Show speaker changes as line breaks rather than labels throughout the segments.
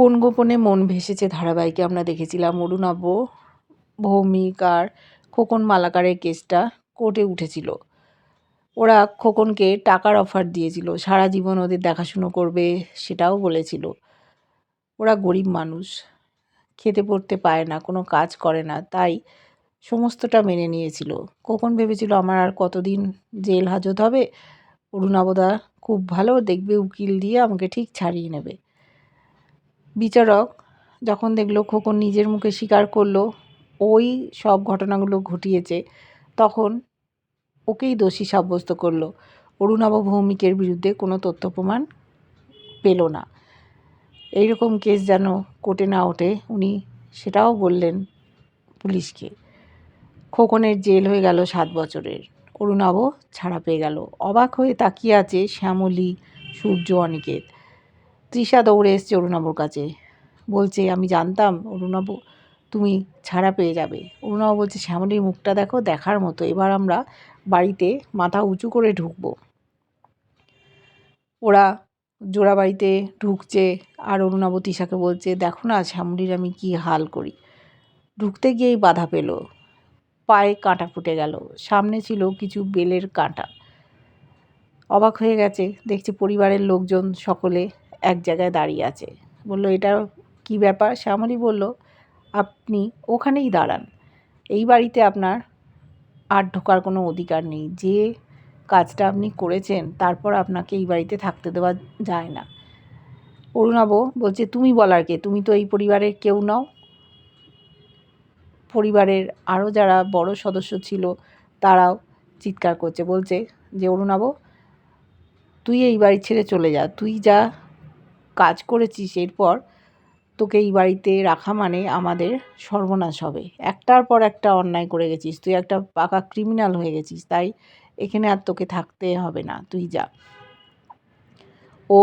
কোন গোপনে মন ভেসেছে ধারাবাহিকে? আমরা দেখেছিলাম অরুণাভ ভৌমিক আর খোকন মালাকারের কেসটা কোর্টে উঠেছিল। ওরা খোকনকে টাকার অফার দিয়েছিল, সারা জীবন ওদের দেখাশুনো করবে সেটাও বলেছিল। ওরা গরিব মানুষ, খেতে পড়তে পায় না, কোনো কাজ করে না, তাই সমস্তটা মেনে নিয়েছিল। খোকন ভেবেছিল, আমার আর কতদিন জেল হাজত হবে? অরুণাবদা খুব ভালো, দেখবে উকিল দিয়ে আমাকে ঠিক ছাড়িয়ে নেবে। বিচারক যখন দেখল খোকন নিজের মুখে স্বীকার করল ওই সব ঘটনাগুলো ঘটিয়েছে, তখন ওকেই দোষী সাব্যস্ত করল। অরুণাভ ভৌমিকের বিরুদ্ধে কোনো তথ্য প্রমাণ পেল না। এইরকম কেস যেন কোর্টে না ওঠে, উনি সেটাও বললেন পুলিশকে। খোকনের জেল হয়ে গেল সাত বছরের। অরুণাভ ছাড়া পেয়ে গেল। অবাক হয়ে তাকিয়ে আছে শ্যামলী, সূর্য, অনিকেত। তৃষা দৌড়ে এসছে অরুণাবর কাছে। বলছে, আমি জানতাম অরুণাব, তুমি ছাড়া পেয়ে যাবে। অরুণাব বলছে, শ্যামলীর মুখটা দেখো, দেখার মতো। এবার আমরা বাড়িতে মাথা উঁচু করে ঢুকবো। ওরা জোড়া বাড়িতে ঢুকছে আর অরুণাব তৃষাকে বলছে, দেখো না শ্যামলীর আমি কি হাল করি। ঢুকতে গিয়েই বাধা পেল। পায়ে কাঁটা ফুটে গেল। সামনে ছিল কিছু বেলের কাঁটা। অবাক হয়ে গেছে। দেখছি পরিবারের লোকজন সকলে এক জায়গায় দাঁড়িয়ে আছে। বলল, এটা কি ব্যাপার? শ্যামলী বলল, আপনি ওখানেই দাঁড়ান। এই বাড়িতে আপনার আর ঢোকার কোনো অধিকার নেই। যে কাজটা আপনি করেছেন, তারপর আপনাকে এই বাড়িতে থাকতে দেওয়া যায় না। অরুণাব বলছে, তুমি বলার কে? তুমি তো এই পরিবারের কেউ নাও। পরিবারের আরও যারা বড় সদস্য ছিল, তারাও চিৎকার করছে। বলছে যে, অরুণাব, তুই এই বাড়ি ছেড়ে চলে যা। তুই যা কাজ করেছিস এরপর, তোকে এই বাড়িতে রাখা মানে আমাদের সর্বনাশ হবে। একটার পর একটা অন্যায় করে গেছিস, তুই একটা পাকা ক্রিমিনাল হয়ে গেছিস, তাই এখানে আর তোকে থাকতে হবে না, তুই যা। ও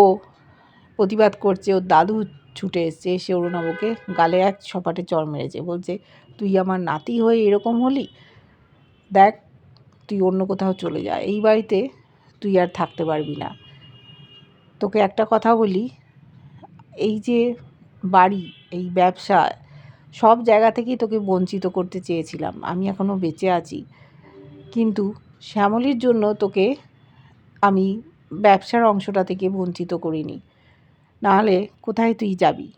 প্রতিবাদ করছে, ওর দাদু ছুটে এসছে, এসে অরুণাবকে গালে এক সপাটে চর মেরেছে, বলছে, তুই আমার নাতি হয়ে এরকম হলি? দেখ, তুই অন্য কোথাও চলে যা, এই বাড়িতে তুই আর থাকতে পারবি না। তোকে একটা কথা বলি এই যে বাড়ি, এই ব্যবসা, সব জায়গা থেকেই তোকে বঞ্চিত করতে চেয়েছিলাম। আমি এখনও বেঁচে আছি। কিন্তু শ্যামলির জন্য তোকে আমি ব্যবসার অংশটা থেকে বঞ্চিত করিনি। নাহলে কোথায় তুই যাবি?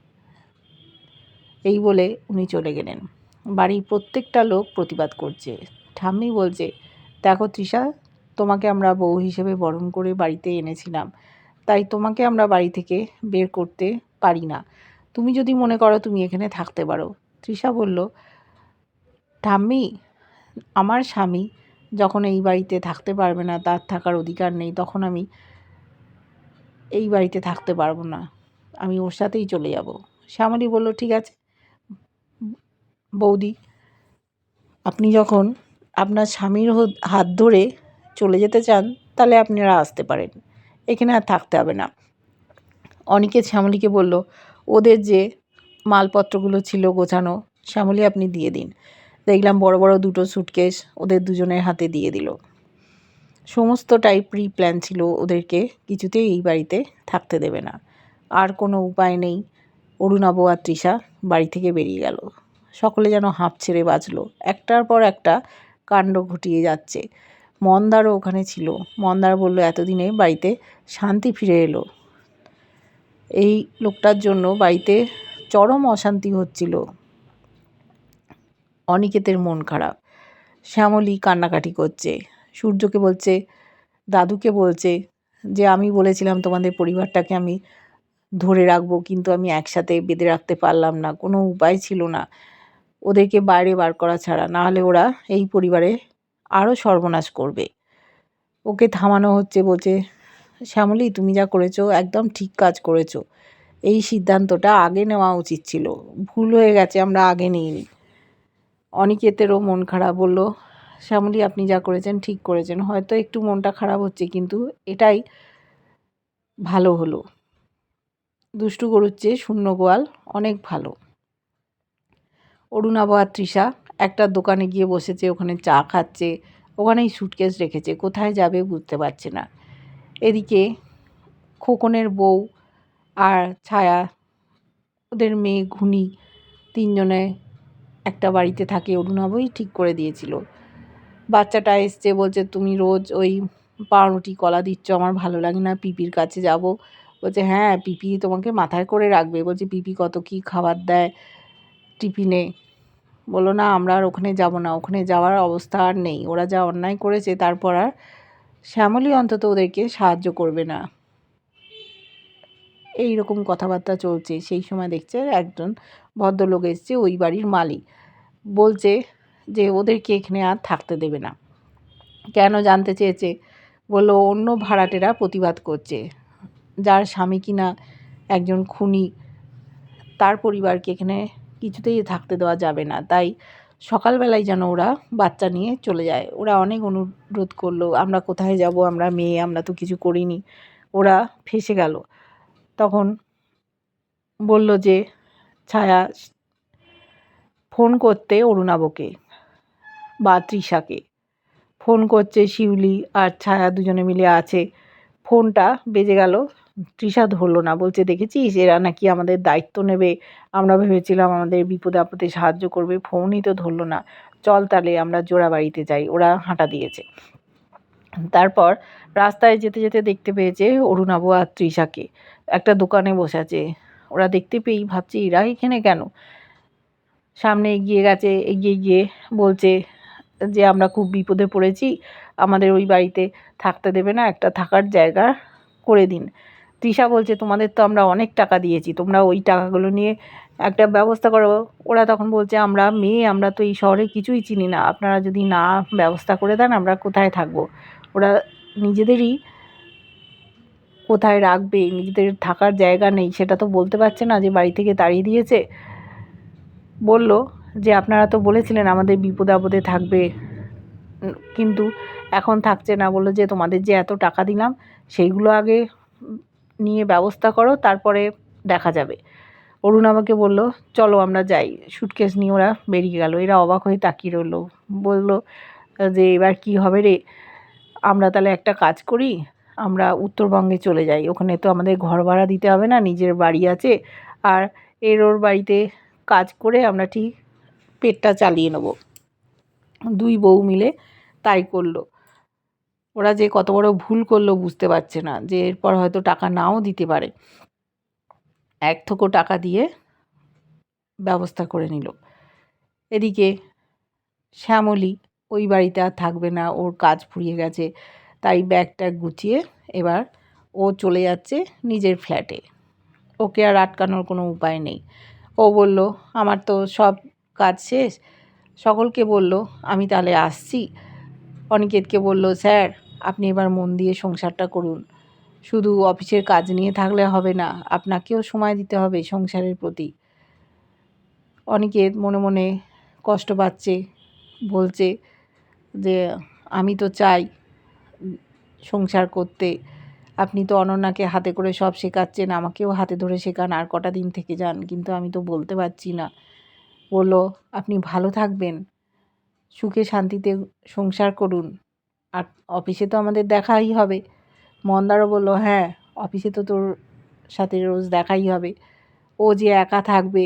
এই বলে উনি চলে গেলেন। বাড়ির প্রত্যেকটা লোক প্রতিবাদ করছে। ঠাম্মি বলছে, দেখো তৃষা, তোমাকে আমরা বউ হিসেবে বরণ করে বাড়িতে এনেছিলাম। তাই তোমাকে আমরা বাড়ি থেকে বের করতে পারি না। তুমি যদি মনে করো তুমি এখানে থাকতে পারো। তৃষা বলল, ঠাম্মি, আমার স্বামী যখন এই বাড়িতে থাকতে পারবে না, তার থাকার অধিকার নেই, তখন আমি এই বাড়িতে থাকতে পারব না। আমি ওর সাথেই চলে যাব। শ্যামলী বলল, ঠিক আছে। বৌদি, আপনি যখন আপনার স্বামীর হাত ধরে চলে যেতে চান, তাহলে আপনারা আসতে পারেন। এখানে আর থাকতে হবে না। অনেকে শ্যামলীকে বলল, ওদের যে মালপত্রগুলো ছিল গোছানো, শ্যামলী আপনি দিয়ে দিন। দেখলাম বড় বড় দুটো সুটকেস ওদের দুজনের হাতে দিয়ে দিল। সমস্তটাই প্রি প্ল্যান ছিল ওদেরকে, কিছুতেই এই বাড়িতে থাকতে দেবে না। আর কোনো উপায় নেই। অরুণাব আর তৃষা বাড়ি থেকে বেরিয়ে গেল। সকলে যেন হাঁপ ছেড়ে বাঁচলো। একটার পর একটা কাণ্ড ঘটিয়ে যাচ্ছে। মন্দারও ওখানে ছিল। মন্দার বলল, এতদিনে বাড়িতে শান্তি ফিরে এলো। এই লোকটার জন্য বাড়িতে চরম অশান্তি হচ্ছিল। অনিকেতের মন খারাপ। শ্যামলী কান্নাকাটি করছে। সূর্যকে বলছে, দাদুকে বলছে যে, আমি বলেছিলাম তোমাদের পরিবারটাকে আমি ধরে রাখব, কিন্তু আমি একসাথে বেঁধে রাখতে পারলাম না। কোনো উপায় ছিল না। ওদেরকে বাইরে বার করা ছাড়া। নাহলে ওরা এই পরিবারে আরও সর্বনাশ করবে। ওকে থামানো হচ্ছে বলছে শ্যামলী, তুমি যা করেছ, একদম ঠিক কাজ করেছ। এই সিদ্ধান্তটা আগে নেওয়া উচিত ছিল। ভুল হয়ে গেছে, আমরা আগে নিইনি। অনিকেতেরও মন খারাপ বলল শ্যামলী, আপনি যা করেছেন, ঠিক করেছেন। হয়তো একটু মনটা খারাপ হচ্ছে, কিন্তু এটাই ভালো হলো। দুষ্টু গরুর চেয়ে শূন্য গোয়াল অনেক ভালো। অরুণাব আর তৃষা একটা দোকানে গিয়ে বসেছে, ওখানে চা খাচ্ছে, ওখানেই সুটকেস রেখেছে। কোথায় যাবে বুঝতে পারছে না। এদিকে খোকনের বউ আর ছায়া, ওদের মেয়ে ঘুনি তিনজনে একটা বাড়িতে থাকে। অরুণাবই ঠিক করে দিয়েছিল। বাচ্চাটা এসছে বলছে, তুমি রোজ ওই পাউরুটি কলা দিচ্ছ, আমার ভালো লাগে না, পিপির কাছে যাব। বলছে হ্যাঁ পিপি তোমাকে মাথায় করে রাখবে। বলছে, পিপি কত কী খাবার দেয় টিফিনে? বলো না, আমরা আর ওখানে যাব না, ওখানে যাওয়ার অবস্থা আর নেই। ওরা যা অন্যায় করেছে, তারপর আর শ্যামলী অন্তত ওদেরকে সাহায্য করবে না। এই রকম কথাবার্তা চলছে, সেই সময় দেখছে একজন ভদ্রলোক এসছে, ওই বাড়ির মালিক। বলছে যে ওদেরকে এখানে আর থাকতে দেবে না। কেন জানতে চেয়েছে? বলল, অন্য ভাড়াটেরা প্রতিবাদ করছে। যার স্বামী কিনা একজন খুনি, তার পরিবারকে এখানে কিছুতেই থাকতে দেওয়া যাবে না। তাই সকালবেলায় যেন ওরা বাচ্চা নিয়ে চলে যায়। ওরা অনেক অনুরোধ করল, আমরা কোথায় যাব? আমরা মেয়ে, আমরা তো কিছু করিনি। ওরা ফেসে গেল। তখন বলল যে, ছায়া, ফোন করতে অরুণাবকে বা তৃষাকে। ফোন করছে শিউলি আর ছায়া দুজনে মিলে আছে। ফোনটা বেজে গেল তৃষা ধরলো না। বলছে, দেখেছিস? এরা নাকি আমাদের দায়িত্ব নেবে। আমরা ভেবেছিলাম আমাদের বিপদে আপদে সাহায্য করবে। ফোনই তো ধরলো না। চল তাহলে আমরা জোড়া বাড়িতে যাই। ওরা হাঁটা দিয়েছে। তারপর রাস্তায় যেতে যেতে দেখতে পেয়েছে অরুণাবু আর তৃষাকে। একটা দোকানে বসে আছে। ওরা দেখতে পেয়েই ভাবছে, এরা এখানে কেন? সামনে এগিয়ে গেছে, এগিয়ে গিয়ে বলছে যে, আমরা খুব বিপদে পড়েছি। আমাদের ওই বাড়িতে থাকতে দেবে না। একটা থাকার জায়গা করে দিন। তৃষা বলছে, তোমাদের তো আমরা অনেক টাকা দিয়েছি, তোমরা ওই টাকাগুলো নিয়ে একটা ব্যবস্থা করো। ওরা তখন বলছে, আমরা মেয়ে, আমরা তো এই শহরে কিছুই চিনি না। আপনারা যদি না ব্যবস্থা করে দেন, আমরা কোথায় থাকব? ওরা নিজেদেরই কোথায় রাখবে, নিজেদের থাকার জায়গা নেই। সেটা তো বলতে পারছে না যে বাড়ি থেকে তাড়িয়ে দিয়েছে। বলল যে, আপনারা তো বলেছিলেন আমাদের বিপদ আপদে থাকবে, কিন্তু এখন থাকছে না। বলল যে, তোমাদের যে এত টাকা দিলাম, সেইগুলো আগে নিয়ে ব্যবস্থা করো, তারপরে দেখা যাবে। অরুণ আমাকে বলল, চলো আমরা যাই। সুটকেস নিয়ে ওরা বেরিয়ে গেল। এরা অবাক হয়ে তাকিয়ে রইল। বলল, যে এবার কি হবে রে? আমরা তাহলে একটা কাজ করি, আমরা উত্তরবঙ্গে চলে যাই। ওখানে তো আমাদের ঘর ভাড়া দিতে হবে না, নিজের বাড়ি আছে। আর এর ওর বাড়িতে কাজ করে আমরা ঠিক পেটটা চালিয়ে নেব। দুই বউ মিলে তাই করল। ওরা যে কত বড় ভুল করল বুঝতে পারছে না, যে এরপর হয়তো টাকা নাও দিতে পারে। এক থোকো টাকা দিয়ে ব্যবস্থা করে নিল। এদিকে শ্যামলী ওই বাড়িতে আর থাকবে না, ওর কাজ ফুরিয়ে গেছে, তাই ব্যাগ ট্যাগ গুছিয়ে এবার ও চলে যাচ্ছে নিজের ফ্ল্যাটে। ওকে আর আটকানোর কোনো উপায় নেই। ও বলল, আমার তো সব কাজ শেষ। সকলকে বলল, আমি তাহলে আসছি। অনিকেতকে বলল, স্যার, আপনি এবার মন দিয়ে সংসারটা করুন। শুধু অফিসের কাজ নিয়ে থাকলে হবে না, আপনাকেও সময় দিতে হবে সংসারের প্রতি। অনিকেত মনে মনে কষ্ট পাচ্ছে, বলছে যে, আমি তো চাই সংসার করতে। আপনি তো অনন্যাকে হাতে করে সব শেখাচ্ছেন, আমাকেও হাতে ধরে শেখান, আর কটা দিন থেকে যান। কিন্তু আমি তো বলতে পারছি না। বলল, আপনি ভালো থাকবেন। সুখে শান্তিতে সংসার করুন। আর অফিসে তো আমাদের দেখাই হবে। মন্দারও বলল হ্যাঁ অফিসে তো তোর সাথে রোজ দেখাই হবে। ও যে একা থাকবে,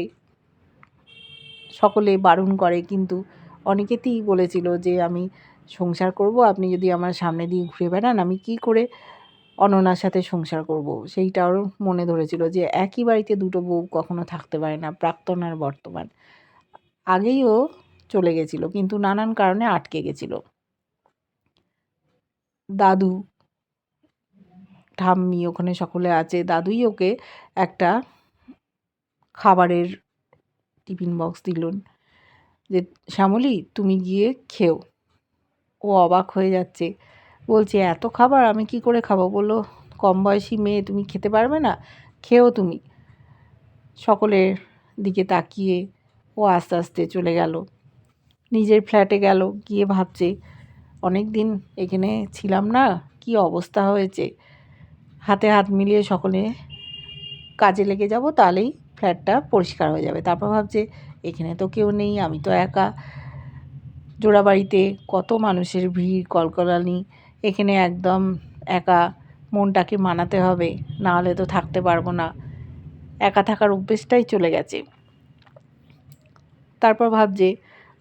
সকলে বারণ করে। কিন্তু অনেকেতেই বলেছিল যে, আমি সংসার করব, আপনি যদি আমার সামনে দিয়ে ঘুরে বেড়ান, আমি কি করে অননার সাথে সংসার করব? সেইটাও মনে ধরেছিল যে, একই বাড়িতে দুটো বউ কখনো থাকতে পারে না, প্রাক্তন আর বর্তমান। আগেই ও চলে গেছিল, কিন্তু নানান কারণে আটকে গেছিল। দাদু, ঠাম্মি ওখানে সকলে আছে, দাদুই ওকে একটা খাবারের টিফিন বক্স দিলেন যে, শ্যামলি, তুমি গিয়ে খেও। ও অবাক হয়ে যাচ্ছে। বলছে, এত খাবার আমি কি করে খাব? বলল, কম বয়সী মেয়ে, তুমি খেতে পারবে না, খেও তুমি। সকলের দিকে তাকিয়ে ও আস্তে আস্তে চলে গেল। নিজের ফ্ল্যাটে গেল, গিয়ে ভাবছে অনেক দিন এখানে ছিলাম না, কি অবস্থা হয়েছে? হাতে হাত মিলিয়ে সকলে কাজে লেগে যাব, তাহলেই ফ্ল্যাটটা পরিষ্কার হয়ে যাবে। তারপর ভাবছে, এখানে তো কেউ নেই, আমি তো একা। জোড়াবাড়িতে কত মানুষের ভিড়, কলকলানি। এখানে একদম একা, মনটাকে মানাতে হবে না হলে তো থাকতে পারব না। একা থাকার অভ্যেসটাই চলে গেছে। তারপর ভাবছে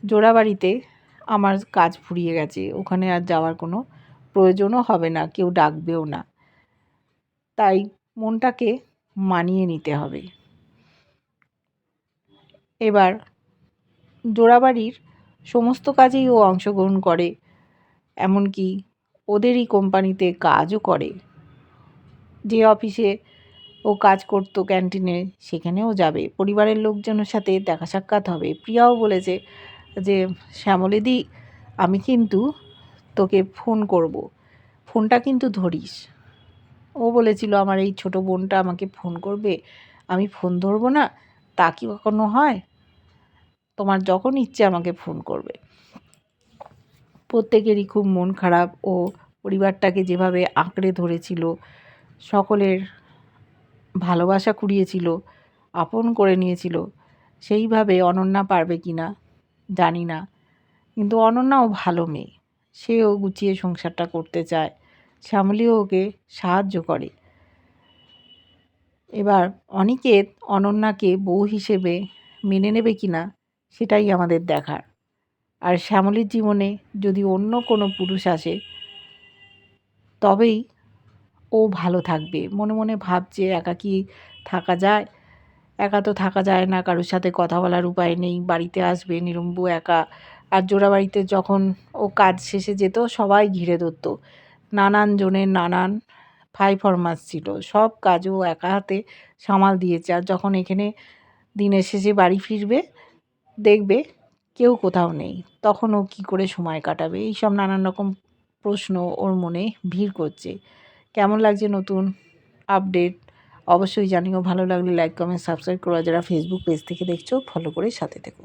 জোড়াবাড়িতে আমার কাজ ফুরিয়ে গেছে। ওখানে আর যাওয়ার কোনো প্রয়োজনও হবে না, কেউ ডাকবেও না। তাই মনটাকে মানিয়ে নিতে হবে। এবার জোড়াবাড়ির সমস্ত কাজেই ও অংশগ্রহণ করে, এমনকি ওদেরই কোম্পানিতে কাজও করে। যে অফিসে ও কাজ করতো ক্যান্টিনে, সেখানেও যাবে। পরিবারের লোকজনের সাথে দেখা সাক্ষাৎ হবে। প্রিয়াও বলেছে যে, শ্যামলিদি, আমি কিন্তু তোকে ফোন করব। ফোনটা কিন্তু ধরিস। ও বলেছিল, আমার এই ছোট বোনটা আমাকে ফোন করবে। আমি ফোন ধরবো না, তা কি কখনো হয়? তোমার যখন ইচ্ছে আমাকে ফোন করবে। প্রত্যেকেরই খুব মন খারাপ ও পরিবারটাকে যেভাবে আঁকড়ে ধরেছিল, সকলের ভালোবাসা কুড়িয়েছিল, আপন করে নিয়েছিল, সেইভাবে অনন্যা পারবে কি না? জানি না। কিন্তু অনন্যাও ভালো মেয়ে। সেও গুছিয়ে সংসারটা করতে চায়। শ্যামলীও ওকে সাহায্য করে। এবার অনিকেত অনন্যাকে বউ হিসেবে মেনে নেবে কি না সেটাই আমাদের দেখার। আর শ্যামলীর জীবনে যদি অন্য কোনো পুরুষ আসে, তবেই ও ভালো থাকবে। মনে মনে ভাবছে একা কি থাকা যায়। একা তো থাকা যায় না, কারোর সাথে কথা বলার উপায় নেই, বাড়িতে আসবে নিরম্বু একা। আর জোড়া বাড়িতে যখন ও কাজ শেষে যেত, সবাই ঘিরে ধরতো। নানান জনের নানান ফাই ফরমাস ছিল। সব কাজও একা হাতে সামাল দিয়েছে। আর যখন এখানে দিনের শেষে বাড়ি ফিরবে, দেখবে কেউ কোথাও নেই। তখন ও কী করে সময় কাটাবে? এইসব নানান রকম প্রশ্ন ওর মনে ভিড় করছে। কেমন লাগছে নতুন আপডেট অবশ্যই জানিও, ভালো লাগলে লাইক কমেন্ট সাবস্ক্রাইব করো। যারা ফেসবুক পেজ থেকে দেখছ ফলো করে সাথে থেকো।